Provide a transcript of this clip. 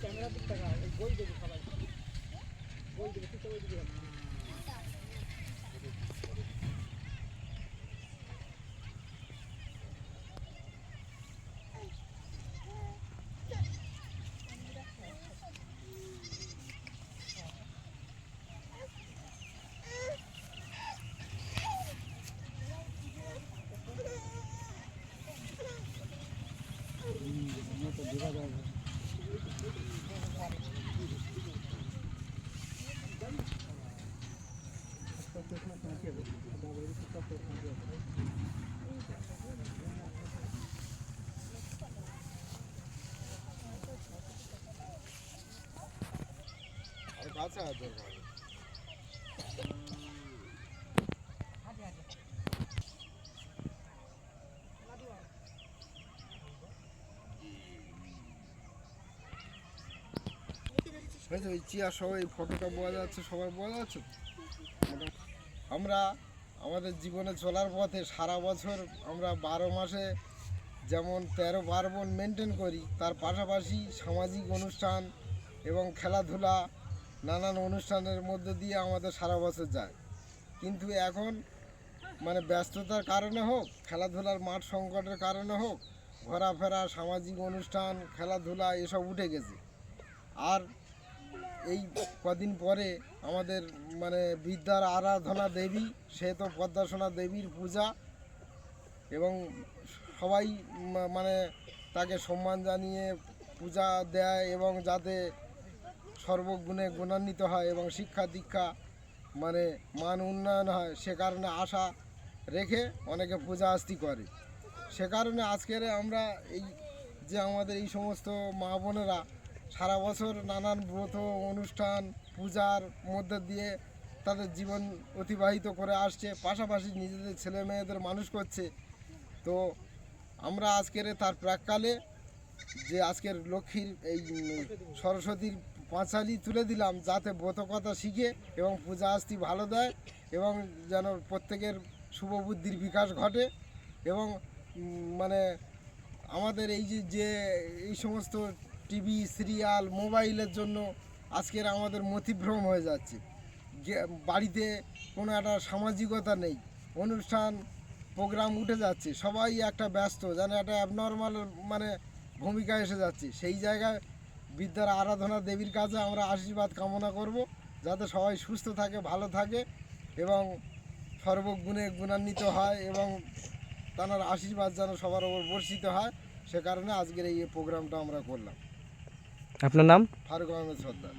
Camera দিকটা বই দেবে সবাই। বই দেবে তুই ওই দিকে আর কাছে আছে দরকার হয়েছে ওই ফটোটা বোঝা যাচ্ছে সবাই বোঝা যাচ্ছে আমরা আমাদের জীবনে চলার পথে সারা বছর আমরা বারো মাসে যেমন তেরো পার্বণ মেনটেন করি, তার পাশাপাশি সামাজিক অনুষ্ঠান এবং খেলাধুলা, নানান অনুষ্ঠানের মধ্যে দিয়ে আমাদের সারা বছর যায়। কিন্তু এখন মানে ব্যস্ততার কারণে হোক, খেলাধুলার মাঠ সংকটের কারণে হোক, ঘোরাফেরা, সামাজিক অনুষ্ঠান, খেলাধুলা, এসব উঠে গেছে। আর এই কদিন পরে আমাদের মানে বিদ্যার আরাধনা দেবী সে তো পদ্মাসনা দেবীর পূজা এবং সবাই মানে তাকে সম্মান জানিয়ে পূজা দেয় এবং যাতে সর্বগুণে গুণান্বিত হয় এবং শিক্ষা দীক্ষা মানে মান উন্নয়ন হয়, সে কারণে আশা রেখে অনেকে পূজা আস্তি করে। সে কারণে আজকের আমরা এই যে আমাদের এই সমস্ত মা বোনেরা সারা বছর নানান ব্রত, অনুষ্ঠান, পূজার মধ্যে দিয়ে তাদের জীবন অতিবাহিত করে আসছে, পাশাপাশি নিজেদের ছেলে মেয়েদের মানুষ করছে। তো আমরা আজকের তার প্রাককালে যে আজকের লক্ষ্মীর এই সরস্বতীর পাঁচালি তুলে দিলাম, যাতে ব্রতকথা শিখে এবং পূজা আস্তি ভালো দেয় এবং যেন প্রত্যেকের শুভ বুদ্ধির বিকাশ ঘটে এবং মানে আমাদের এই যে যে এই সমস্ত টিভি, সিরিয়াল, মোবাইলের জন্য আজকের আমাদের মতিভ্রম হয়ে যাচ্ছে। বাড়িতে কোনো একটা সামাজিকতা নেই, অনুষ্ঠান, প্রোগ্রাম উঠে যাচ্ছে, সবাই একটা ব্যস্ত, যেন একটা অ্যাবনর্মাল মানে ভূমিকা এসে যাচ্ছে। সেই জায়গায় বিদ্যার আরাধনা দেবীর কাছে আমরা আশীর্বাদ কামনা করব, যাতে সবাই সুস্থ থাকে, ভালো থাকে এবং সর্বগুণে গুণান্বিত হয় এবং তার আশীর্বাদ যেন সবার ওপর বর্ষিত হয়। সে কারণে আজকের এই প্রোগ্রামটা আমরা করলাম। আপনার নাম? ফারুক আহমেদ সর্দার।